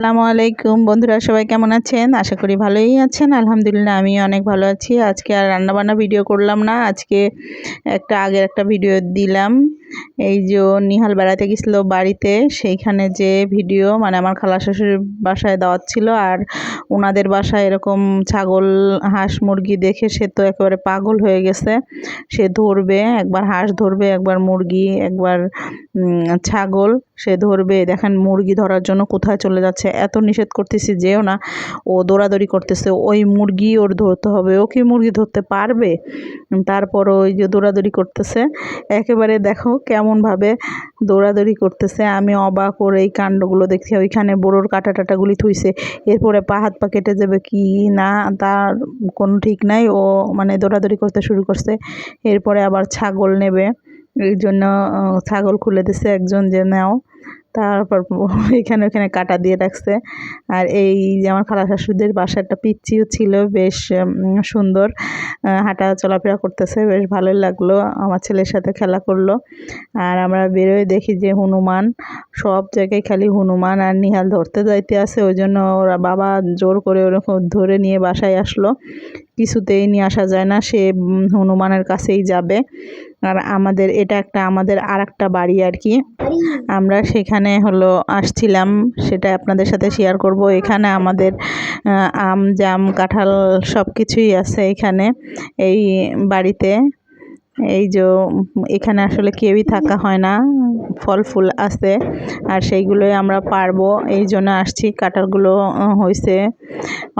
আসসালামু আলাইকুম। বন্ধুরা, সবাই কেমন আছেন? আশা করি ভালোই আছেন। আলহামদুলিল্লাহ আমি অনেক ভালো আছি। আজকে আর রান্নাবান্না ভিডিও করলাম না। আজকে একটা আগের একটা ভিডিও দিলাম। এই যে নিহাল বেড়াতে গেছিল বাড়িতে, সেইখানে যে ভিডিও মানে আমার খালা শ্বশুরের বাসায় দাওয়াত ছিল, আর ওনাদের বাসায় এরকম ছাগল, হাঁস মুরগি দেখে সে তো একেবারে পাগল হয়ে গেছে। সে ধরবে, একবার হাঁস ধরবে, একবার মুরগি, একবার ছাগল, সে ধরবে। দেখেন মুরগি ধরার জন্য কোথায় চলে যাচ্ছে, এত নিষেধ করতেছি, যেও না। ও দৌড়াদৌড়ি করতেছে, ওই মুরগি ওর ধরতে হবে, ও কি মুরগি ধরতে পারবে? তারপর ওই যে দৌড়াদৌড়ি করতেছে। একেবারে দেখো কেমনভাবে দৌড়াদৌড়ি করতেছে। আমি অবাক ওর এই কাণ্ডগুলো দেখছি। ওইখানে বড়োর কাটা টাটাগুলি থুইছে। এরপরে পা, হাত পা কেটে যাবে কি না, তার কোনো ঠিক নাই। ও মানে দৌড়াদৌড়ি করতে শুরু করছে। এরপরে আবার ছাগল নেবে। এই জন্য ছাগল খুলে দিছে একজন যে, নাও। তারপর এখানে, ওখানে কাটা দিয়ে রাখছে। আর এই যে আমার খালা শাশুড়িদের বাসা একটা পিচ্ছিও ছিল, বেশ সুন্দর হাঁটা চলাফেরা করতেছে, বেশ ভালোই লাগল। আমার ছেলের সাথে খেলা করল। আর আমরা বেরোয় দেখি যে হনুমান, সব জায়গায় খালি হনুমান আর নিহাল ধরতে যাইতে আছে। ওই জন্য ওরা বাবা জোর করে ওরকম ধরে নিয়ে বাসায় আসলো। কিছুতেই নিয়ে আসা যায় না। সে হনুমানের কাছেই যাবে। আর আমাদের এটা একটা, আমাদের আর একটা বাড়ি আর কি। আমরা সেখানে হলো আসছিলাম সেটা আপনাদের সাথে শেয়ার করব। এখানে আমাদের আম, জাম, কাঁঠাল সব কিছুই আছে এখানে, এই বাড়িতে। এই যে, এখানে আসলে কেউই থাকা হয় না। ফল ফুল আছে আর সেইগুলোই আমরা পারব। এই জন্য আসছি। কাঁঠালগুলো হয়েছে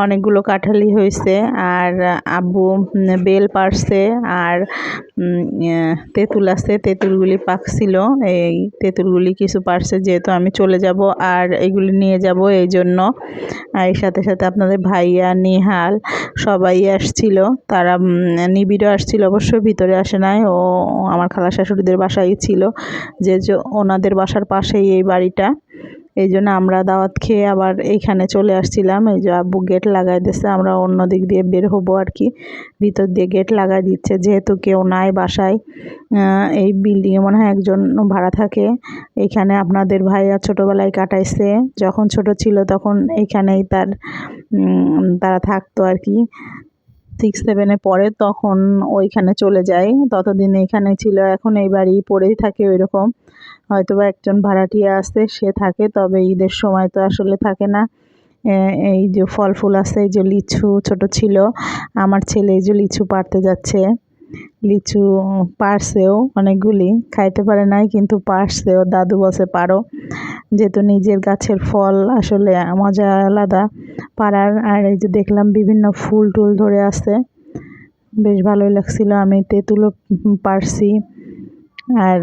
অনেকগুলো কাঁঠালই হয়েছে আর আব্বু বেল পারছে। আর তেঁতুল আছে। তেঁতুলগুলি পাকছিল। এই তেঁতুলগুলি কিছু পারছে যেহেতু আমি চলে যাব আর এগুলি নিয়ে যাব এই জন্য। এর সাথে সাথে আপনাদের ভাইয়া, নিহাল সবাই আসছিল। তারা নিবিড়ও আসছিল। অবশ্যই ভিতরে আসে নাই। ও, আমার খালা শাশুড়িদের বাসায় ছিল যে ওনাদের বাসার পাশেই এই বাড়িটা। এই জন্য আমরা দাওয়াত খেয়ে আবার এইখানে চলে আসছিলাম। এই যে আব্বু গেট লাগাই দিচ্ছে আমরা অন্য দিক দিয়ে বের হব আর কি। ভিতর দিয়ে গেট লাগাই দিচ্ছে, যেহেতু কেউ নাই বাসায়। এই বিল্ডিংয়ে মনে হয় একজন ভাড়া থাকে। এইখানে আপনাদের ভাইয়া ছোটোবেলায় কাটাইছে। যখন ছোট ছিল তখন এইখানেই তার তারা থাকতো আর কি। সিক্স সেভেনে পড়ে, তখন ওইখানে চলে যায়। ততদিন এখানে ছিল, এখন এই বাড়ি পড়েই থাকে ওই রকম হয়তো বা একজন ভাড়াটিয়া আসে সে থাকে, তবে ঈদের সময় তো আসলে থাকে না। এই যে ফল ফুল আছে, এই যে লিচু ছোট ছিল, আমার ছেলে এই যে লিচু পারতে যাচ্ছে। লিচু পারছেও অনেকগুলি। খাইতে পারে নাই, কিন্তু পারছেও দাদু বসে পারো। যেহেতু নিজের গাছের ফল আসলে মজা আলাদা পাড়ার। আর এই যে দেখলাম বিভিন্ন ফুল টুল ধরে আছে। বেশ ভালোই লাগছিল। আমি তেঁতুলও পারছি। আর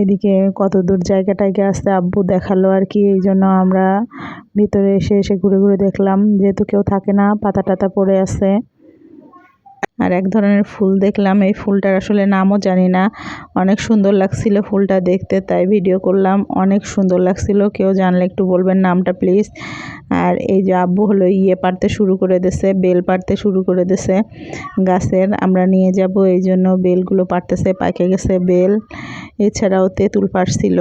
এদিকে কত দূর জায়গা টায়গা আসতে আব্বু দেখাল আর কি। এই জন্য আমরা ভিতরে এসে এসে ঘুরে ঘুরে দেখলাম। যেহেতু কেউ থাকে না, পাতা টাতা পড়ে আছে। আর এক ধরনের ফুল দেখলাম। এই ফুলটার আসলে নামও জানি না। অনেক সুন্দর লাগছিল ফুলটা দেখতে, তাই ভিডিও করলাম। অনেক সুন্দর লাগছিল। কেউ জানলে একটু বলবেন নামটা, প্লিজ। আর এই যে আব্বু হলো ইয়ে পারতে শুরু করে দিছে, বেল পারতে শুরু করে দিছে গাছের। আমরা নিয়ে যাব, এই জন্য বেলগুলো পারতেছে পাকে গেছে বেল। এছাড়াও তেঁতুল পারছিল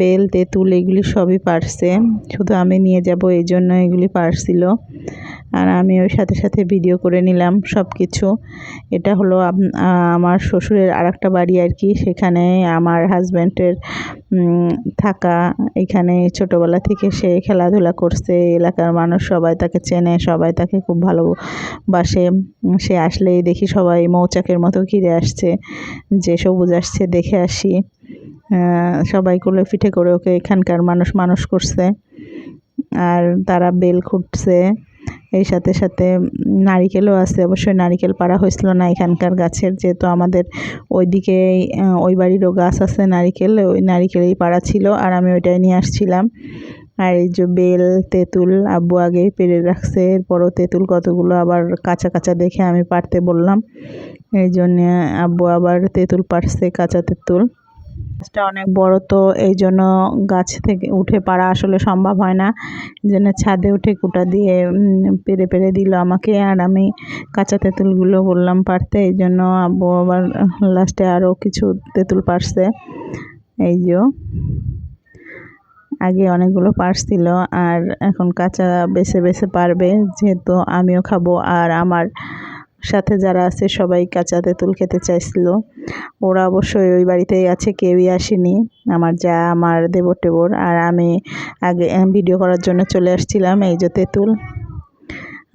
বেল, তেঁতুল, এগুলি সবই পারছে শুধু আমি নিয়ে যাব, এই জন্য এগুলি পারছিল আর আমি ওই সাথে সাথে ভিডিও করে নিলাম সব কিছু এটা হলো আমার শ্বশুরের আর একটা বাড়ি আর কি। সেখানে আমার হাজব্যান্ডের থাকা, এখানে ছোটোবেলা থেকে সে খেলাধুলা করছে, এলাকার মানুষ সবাই তাকে চেনে, সবাই তাকে খুব ভালোবাসে। সে আসলেই দেখি সবাই মৌচাকের মতো ঘিরে আসছে, যে সবুজ আসছে দেখে আসি। সবাই কোলে পিঠে করে ওকে এখানকার মানুষ মানুষ করছে। আর তারা বেল খুঁটছে। এই সাথে সাথে নারিকেলও আছে। অবশ্যই নারিকেল পাড়া হয়েছিল না এখানকার গাছের, যেহেতু আমাদের ওইদিকে ওই বাড়িরও গাছ আছে নারিকেল, ওই নারিকেলেই পাড়া ছিল আর আমি ওইটাই নিয়ে আসছিলাম। আর এই যে বেল, তেঁতুল আব্বু আগেই পেরে রাখছে, এরপরও তেঁতুল কতগুলো আবার কাঁচা কাঁচা দেখে আমি পারতে বললাম। এই জন্যে আব্বু আবার তেঁতুল পারছে কাঁচা তেঁতুল। গাছটা অনেক বড়, তো এই জন্য গাছ থেকে উঠে পারা আসলে সম্ভব হয় না। জন্য ছাদে উঠে কুটা দিয়ে পেরে পেরে দিল আমাকে। আর আমি কাঁচা তেঁতুলগুলো বললাম পারতে এই জন্য আব্বু আবার লাস্টে আরও কিছু তেঁতুল পারছে এই যে আগে অনেকগুলো পারছিল আর এখন কাঁচা বেছে বেছে পারবে যেহেতু আমিও খাব, আর আমার সাথে যারা আছে, সবাই কাঁচা তেঁতুল খেতে চাইছিল। ওরা অবশ্যই ওই বাড়িতেই আছে, কেউই আসেনি। আমার যা, আমার দেবর টেবর। আর আমি আগে ভিডিও করার জন্য চলে আসছিলাম এই যে তেঁতুল।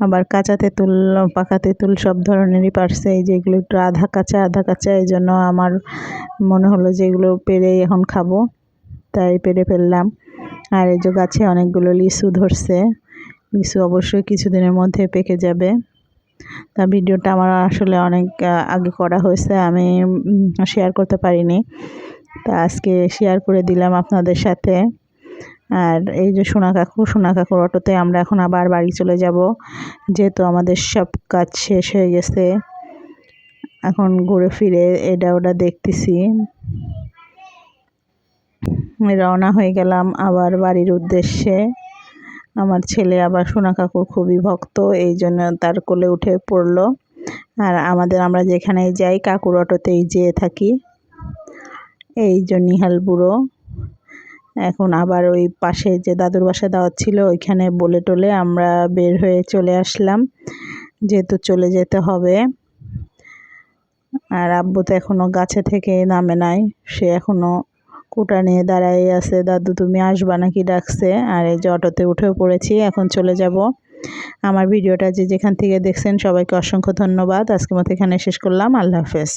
আবার কাঁচা তেঁতুল, পাকা তেঁতুল সব ধরনেরই পারছে। এই যেগুলো একটু আধা কাঁচা আধা কাঁচা, এই জন্য আমার মনে হলো যে এগুলো পেরে এখন খাব। তাই পেরে ফেললাম। আর এই যে গাছে অনেকগুলো লিচু ধরছে। লিচু অবশ্যই কিছুদিনের মধ্যে পেকে যাবে। তা ভিডিওটা আমার আসলে অনেক আগে করা হয়েছে, আমি শেয়ার করতে পারিনি। তা আজকে শেয়ার করে দিলাম আপনাদের সাথে। আর এই যে সোনা কাকু, সোনা কাকুর অটোতে আমরা এখন আবার বাড়ি চলে যাব। যেহেতু আমাদের সব কাজ শেষ হয়ে গেছে, এখন ঘুরে ফিরে এটা ওটা দেখতেছি। রওনা হয়ে গেলাম আবার বাড়ির উদ্দেশ্যে। আমার ছেলে আবার সোনা কাকুর খুবই ভক্ত, এই জন্য তার কোলে উঠে পড়ল। আর আমাদের আমরা যেখানে যাই, কাকুর অটোতেই যেয়ে থাকি। এই যে নিহাল বুড়ো। এখন আবার ওই পাশে যে দাদুর বাসা দাওয়াত ছিল, ওইখানে বলে টলে আমরা বের হয়ে চলে আসলাম। যেহেতু চলে যেতে হবে। আর আব্বু তো এখনও গাছে থেকে নামে নাই, সে এখনও নিয়ে দাঁড়াই আছে, দাদু, তুমি আসবা নাকি? ডাকছে। আর এই যে অটোতে উঠেও পড়েছি, এখন চলে যাব। আমার ভিডিওটা যে যেখান থেকে দেখছেন, সবাইকে অসংখ্য ধন্যবাদ। আজকের মতো এখানে শেষ করলাম। আল্লাহ হাফেজ।